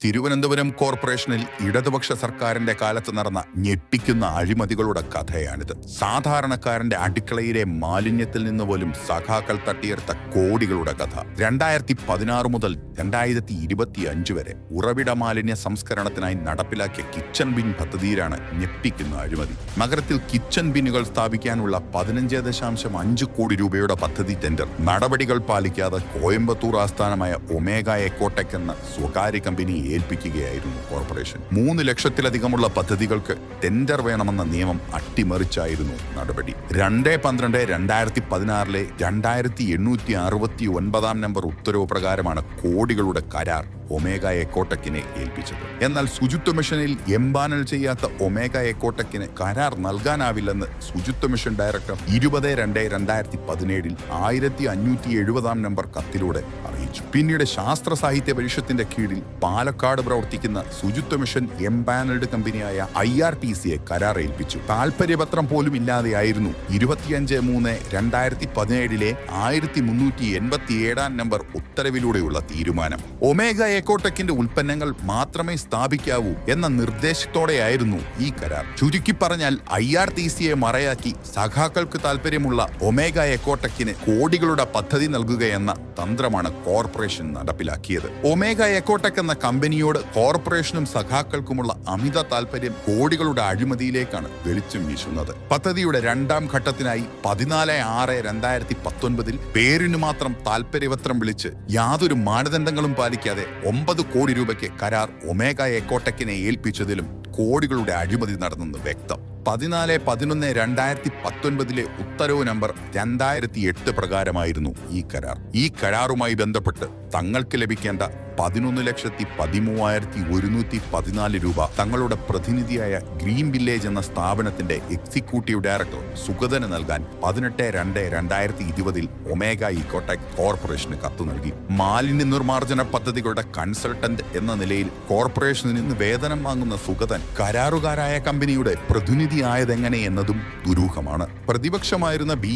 തിരുവനന്തപുരം കോർപ്പറേഷനിൽ ഇടതുപക്ഷ സർക്കാരിന്റെ കാലത്ത് നടന്ന ഞെട്ടിക്കുന്ന അഴിമതികളുടെ കഥയാണിത്. സാധാരണക്കാരന്റെ അടുക്കളയിലെ മാലിന്യത്തിൽ നിന്ന് പോലും സഖാക്കൾ തട്ടിയെടുത്ത കോടികളുടെ കഥ. രണ്ടായിരത്തി പതിനാറ് മുതൽ രണ്ടായിരത്തി ഇരുപത്തി അഞ്ച് വരെ ഉറവിട മാലിന്യ സംസ്കരണത്തിനായി നടപ്പിലാക്കിയ കിച്ചൺ ബിൻ പദ്ധതിയിലാണ് ഞെട്ടിക്കുന്ന അഴിമതി. നഗരത്തിൽ കിച്ചൺ ബിന്നുകൾ സ്ഥാപിക്കാനുള്ള പതിനഞ്ച് ദശാംശം അഞ്ച് കോടി രൂപയുടെ പദ്ധതി ടെൻഡർ. നടപടികൾ പാലിക്കാതെ കോയമ്പത്തൂർ ആസ്ഥാനമായ ഒമേഗ എക്കോടെക് എന്ന സ്വകാര്യ കമ്പനി ഏൽപ്പിക്കുകയായിരുന്നു കോർപ്പറേഷൻ. മൂന്ന് ലക്ഷത്തിലധികമുള്ള പദ്ധതികൾക്ക് ടെൻഡർ വേണമെന്ന നിയമം അട്ടിമറിച്ചായിരുന്നു നടപടി. രണ്ട് പന്ത്രണ്ട് രണ്ടായിരത്തി പതിനാറിലെ രണ്ടായിരത്തി എണ്ണൂറ്റി അറുപത്തി ഒൻപതാം നമ്പർ ഉത്തരവ് പ്രകാരമാണ് കോടികളുടെ കരാർ ഒമേഗ എക്കോട്ടക്കിനെ ഏൽപ്പിച്ചത്. എന്നാൽ ശുചിത്വ മിഷനിൽ എംപാനൽ ചെയ്യാത്ത ഒമേഗ എക്കോട്ടക്കിന് കരാർ നൽകാനാവില്ലെന്ന് ശുചിത്വ മിഷൻ ഡയറക്ടർ ഇരുപത് രണ്ട് രണ്ടായിരത്തി പതിനേഴിൽ ആയിരത്തി അഞ്ഞൂറ്റി എഴുപതാം നമ്പർ കത്തിലൂടെ അറിയിച്ചു. പിന്നീട് ശാസ്ത്ര സാഹിത്യ പരിഷത്തിന്റെ കീഴിൽ പാലക്കാട് പ്രവർത്തിക്കുന്ന ശുചിത്വ മിഷൻ എംപാനൽഡ് കമ്പനിയായ ഐ ആർ ടി സിയെ കരാർ ഏൽപ്പിച്ചു താൽപര്യപത്രം പോലും ഇല്ലാതെയായിരുന്നു ഇരുപത്തിയഞ്ച് മൂന്ന് രണ്ടായിരത്തി പതിനേഴിലെ ആയിരത്തി മുന്നൂറ്റി എൺപത്തി ഏഴാം നമ്പർ ഉത്തരവിലൂടെയുള്ള തീരുമാനം. ഒമേഗ എക്കോടെക്കിന്റെ ഉൽപ്പന്നങ്ങൾ മാത്രമേ സ്ഥാപിക്കാവൂ എന്ന നിർദ്ദേശത്തോടെയായിരുന്നു ഈ കരാർ. ചുരുക്കി പറഞ്ഞാൽ ഐ ആർ ടി സിയെ മറയാക്കി സഖാക്കൾക്ക് താല്പര്യമുള്ള ഒമേഗ എക്കോടെക്കിന് കോടികളുടെ പദ്ധതി നൽകുകയെന്ന തന്ത്രമാണ് കോർപ്പറേഷൻ നടപ്പിലാക്കിയത്. ഒമേഗ എക്കോടെക് എന്ന കമ്പനിയോട് കോർപ്പറേഷനും സഖാക്കൾക്കുമുള്ള അമിത താൽപര്യം കോടികളുടെ അഴിമതിയിലേക്കാണ് വെളിച്ചം വീശുന്നത്. പദ്ധതിയുടെ രണ്ടാം ഘട്ടത്തിനായി പതിനാല് ആറ് രണ്ടായിരത്തി പത്തൊൻപതിൽ പേരിനു മാത്രം താൽപര്യപത്രം വിളിച്ച് യാതൊരു മാനദണ്ഡങ്ങളും പാലിക്കാതെ ഒമ്പത് കോടി രൂപയ്ക്ക് കരാർ ഒമേഗ എക്കോടെക്കിനെ ഏൽപ്പിച്ചതിലും കോടികളുടെ അഴിമതി നടന്നെന്ന് വ്യക്തം. പതിനാല് പതിനൊന്ന് രണ്ടായിരത്തി പത്തൊൻപതിലെ ഉത്തരവ് നമ്പർ രണ്ടായിരത്തി എട്ട് പ്രകാരമായിരുന്നു ഈ കരാർ. ഈ കരാറുമായി ബന്ധപ്പെട്ട് തങ്ങൾക്ക് ലഭിക്കേണ്ട പതിനൊന്ന് ലക്ഷത്തി പതിമൂവായിരത്തി ഒരുന്നൂറ്റി പതിനാല് രൂപ തങ്ങളുടെ പ്രതിനിധിയായ ഗ്രീൻ വില്ലേജ് എന്ന സ്ഥാപനത്തിന്റെ എക്സിക്യൂട്ടീവ് ഡയറക്ടർ സുഗതന് നൽകാൻ പതിനെട്ട് രണ്ട് രണ്ടായിരത്തി ഇരുപതിൽ ഒമേഗ ഇക്കോടെക് കോർപ്പറേഷന് കത്ത് നൽകി. മാലിന്യ നിർമ്മാർജന പദ്ധതികളുടെ കൺസൾട്ടന്റ് എന്ന നിലയിൽ കോർപ്പറേഷനിൽ നിന്ന് വേതനം വാങ്ങുന്ന സുഗതൻ കരാറുകാരായ കമ്പനിയുടെ പ്രതിനിധിയായതെങ്ങനെ എന്നതും ദുരൂഹമാണ്. പ്രതിപക്ഷമായിരുന്ന ബി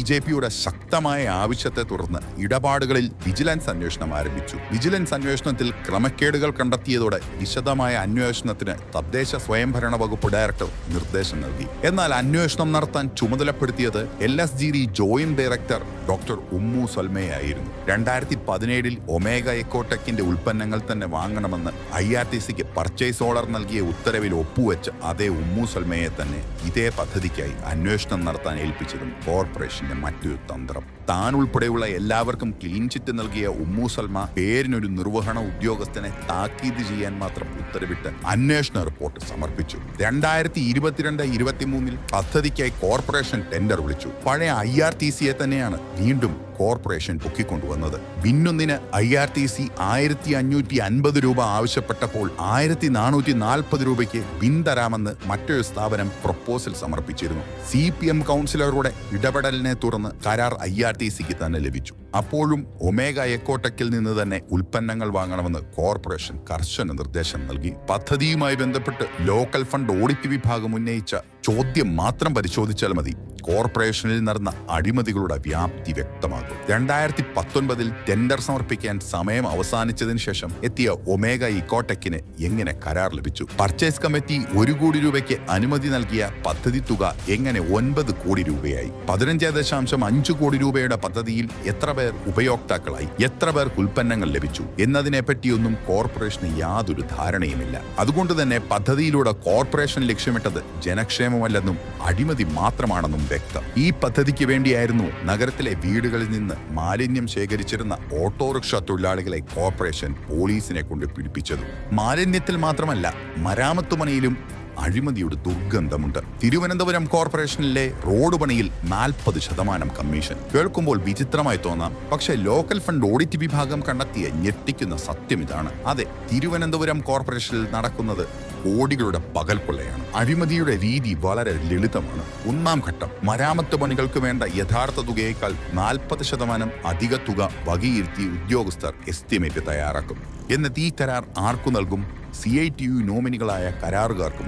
ശക്തമായ ആവശ്യത്തെ തുടർന്ന് ഇടപാടുകളിൽ വിജിലൻസ് അന്വേഷണം ആരംഭിച്ചു. വിജിലൻസ് അന്വേഷണത്തിൽ ക്രമക്കേടുകൾ കണ്ടെത്തിയതോടെ വിശദമായ അന്വേഷണത്തിന് തദ്ദേശ സ്വയംഭരണ വകുപ്പ് ഡയറക്ടർ നിർദ്ദേശം നൽകി. എന്നാൽ അന്വേഷണം നടത്താൻ ചുമതലപ്പെടുത്തിയത് L S G D joint director doctor Ummu സൽമയായിരുന്നു. രണ്ടായിരത്തി പതിനേഴിൽ ഒമേഗ എക്കോടെക്കിന്റെ ഉൽപ്പന്നങ്ങൾ തന്നെ വാങ്ങണമെന്ന് ഐ ആർ ടി സിക്ക് പർച്ചേസ് ഓർഡർ നൽകിയ ഉത്തരവിൽ ഒപ്പുവെച്ച് അതേ ഉമ്മു സൽമയെ തന്നെ ഇതേ പദ്ധതിക്കായി അന്വേഷണം നടത്താൻ ഏൽപ്പിച്ചതും കോർപ്പറേഷന്റെ മറ്റൊരു തന്ത്രം. താൻ ഉൾപ്പെടെയുള്ള എല്ലാവർക്കും ക്ലീൻ ചിറ്റ് നൽകിയ ഉമ്മു സൽമ പേരിനൊരു നിർവഹണ ഉദ്യോഗസ്ഥനെ താക്കീത് ചെയ്യാൻ മാത്രം ഉത്തരവിട്ട് അന്വേഷണ റിപ്പോർട്ട് സമർപ്പിച്ചു. രണ്ടായിരത്തി ഇരുപത്തിരണ്ട് ഇരുപത്തിമൂന്നിൽ പദ്ധതിക്കായി കോർപ്പറേഷൻ ടെൻഡർ വിളിച്ചു. പഴയ ഐ ആർ ടി സിയെ തന്നെയാണ് വീണ്ടും കോർപ്പറേഷൻ പൊക്കിക്കൊണ്ടുവന്നത്. ബിന്നൊന്നിന് ഐ ആർ ടി സി ആയിരത്തി അഞ്ഞൂറ്റി അൻപത് രൂപ ആവശ്യപ്പെട്ടപ്പോൾ ആയിരത്തി നാനൂറ്റി നാൽപ്പത് രൂപയ്ക്ക് ബിൻ തരാമെന്ന് മറ്റൊരു സ്ഥാപനം പ്രപ്പോസൽ സമർപ്പിച്ചിരുന്നു. സി പി എം കൗൺസിലറുടെ ഇടപെടലിനെ തുടർന്ന് കരാർ ഐ ആർ ടി സിക്ക് തന്നെ ലഭിച്ചു. അപ്പോഴും ഒമേഗ എക്കോട്ടക്കിൽ നിന്ന് തന്നെ ഉൽപ്പന്നങ്ങൾ വാങ്ങണമെന്ന് കോർപ്പറേഷൻ കർശന നിർദ്ദേശം നൽകി. പദ്ധതിയുമായി ബന്ധപ്പെട്ട് ലോക്കൽ ഫണ്ട് ഓഡിറ്റ് വിഭാഗം ഉന്നയിച്ച ചോദ്യം മാത്രം പരിശോധിച്ചാൽ മതി. കോർപ്പറേഷനിൽ നടന്ന അഴിമതികളുടെ വ്യാപ്തി വ്യക്തമാകും രണ്ടായിരത്തി പത്തൊൻപതിൽ ടെൻഡർ സമർപ്പിക്കാൻ സമയം അവസാനിച്ചതിന് ശേഷം എത്തിയ ഒമേഗ ഇക്കോടെക്കിന് എങ്ങനെ കരാർ ലഭിച്ചു? പർച്ചേസ് കമ്മിറ്റി ഒരു കോടി രൂപയ്ക്ക് അനുമതി നൽകിയ പദ്ധതി തുക എങ്ങനെ ഒൻപത് കോടി രൂപയായി? പതിനഞ്ച് ദശാംശം അഞ്ച് കോടി രൂപയുടെ പദ്ധതിയിൽ എത്ര പേർ ഉപയോക്താക്കളായി? എത്ര പേർക്ക് ഉൽപ്പന്നങ്ങൾ ലഭിച്ചു? എന്നതിനെ പറ്റിയൊന്നും കോർപ്പറേഷന് യാതൊരു ധാരണയുമില്ല. അതുകൊണ്ട് തന്നെ പദ്ധതിയിലൂടെ കോർപ്പറേഷൻ ലക്ഷ്യമിട്ടത് ജനക്ഷേമമല്ലെന്നും അഴിമതി മാത്രമാണെന്നും വ്യക്തം. ഈ പദ്ധതിക്ക് വേണ്ടിയായിരുന്നു നഗരത്തിലെ വീടുകളിൽ നിന്ന് മാലിന്യം ശേഖരിച്ചിരുന്ന ഓട്ടോറിക്ഷ തൊഴിലാളികളെ കോർപ്പറേഷൻ പോലീസിനെ കൊണ്ട് പിടിപ്പിച്ചത്. മാലിന്യത്തിൽ മാത്രമല്ല മരാമത്ത് പണിയിലും അഴിമതിയുടെ ദുർഗന്ധമുണ്ട്. തിരുവനന്തപുരം കോർപ്പറേഷനിലെ റോഡ് പണിയിൽ നാൽപ്പത് ശതമാനം കമ്മീഷൻ. കേൾക്കുമ്പോൾ വിചിത്രമായി തോന്നാം. പക്ഷേ ലോക്കൽ ഫണ്ട് ഓഡിറ്റ് വിഭാഗം കണ്ടെത്തിയ ഞെട്ടിക്കുന്ന സത്യം ഇതാണ്. അതെ തിരുവനന്തപുരം കോർപ്പറേഷനിൽ നടക്കുന്നത് കോടികളുടെ പകൽക്കൊള്ളയാണ്. അഴിമതിയുടെ രീതി വളരെ ലളിതമാണ്. ഒന്നാം ഘട്ടം മരാമത്ത് പണികൾക്ക് വേണ്ട യഥാർത്ഥ തുകയേക്കാൾ നാൽപ്പത് ശതമാനം അധിക തുക വകയിരുത്തി ഉദ്യോഗസ്ഥർ എസ്റ്റിമേറ്റ് തയ്യാറാക്കും. എന്നിട്ട് ഈ കരാർ ആർക്കു നൽകും? സി ഐ ടി യു നോമിനികളായ കരാറുകാർക്ക്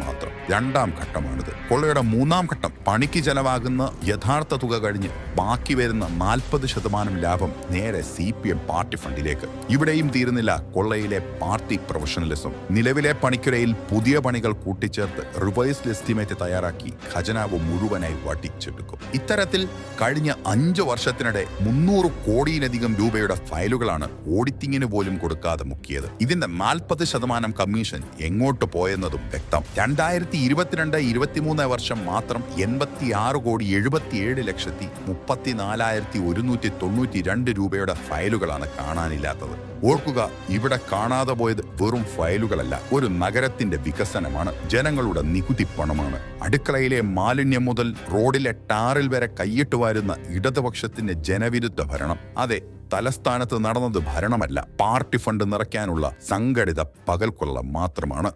രണ്ടാം ഘട്ടമാണിത്. കൊള്ളയുടെ മൂന്നാം ഘട്ടം പണിക്ക് ചെലവാകുന്ന യഥാർത്ഥ തുക കഴിഞ്ഞ് ബാക്കി വരുന്ന നാൽപ്പത് ശതമാനം ലാഭം നേരെ സി പി എം പാർട്ടി ഫണ്ടിലേക്ക്. ഇവിടെയും തീരുന്നില്ല കൊള്ളയിലെ പാർട്ടി പ്രൊഫഷണലിസം. നിലവിലെ പണിക്കുരയിൽ പുതിയ പണികൾ കൂട്ടിച്ചേർത്ത് റിവേഴ്സ് എസ്റ്റിമേറ്റ് തയ്യാറാക്കി ഖജനാവ് മുഴുവനായി വട്ടിച്ചെടുക്കും ഇത്തരത്തിൽ കഴിഞ്ഞ അഞ്ച് വർഷത്തിനിടെ മുന്നൂറ് കോടിയിലധികം രൂപയുടെ ഫയലുകളാണ് ഓഡിറ്റിങ്ങിന് പോലും കൊടുക്കാതെ മുക്കിയത്. ഇതിന്റെ നാൽപ്പത് ശതമാനം കമ്മീഷൻ എങ്ങോട്ട് പോയെന്നതും വ്യക്തം. രണ്ടായിരത്തി ഇരുപത്തിരണ്ട് ഇരുപത്തിമൂന്ന് വർഷം മാത്രം എൺപത്തി ആറ് കോടി എഴുപത്തിയേഴ് ലക്ഷത്തി മുപ്പത്തിനാലായിരത്തി ഒരുന്നൂറ്റി തൊണ്ണൂറ്റി രണ്ട് രൂപയുടെ ഫയലുകളാണ് കാണാനില്ലാത്തത്. ഓർക്കുക ഇവിടെ കാണാതെ പോയത് വെറും ഫയലുകളല്ല ഒരു നഗരത്തിന്റെ വികസനമാണ് ജനങ്ങളുടെ നികുതി പണമാണ്. അടുക്കളയിലെ മാലിന്യം മുതൽ റോഡിലെ ടാറിൽ വരെ കൈയിട്ട് വാരുന്ന ഇടതുപക്ഷത്തിന്റെ ജനവിരുദ്ധ ഭരണം. അതെ തലസ്ഥാനത്ത് നടന്നത് ഭരണമല്ല പാർട്ടി ഫണ്ട് നിറയ്ക്കാനുള്ള സംഘടിത പകൽക്കൊള്ള മാത്രമാണ്.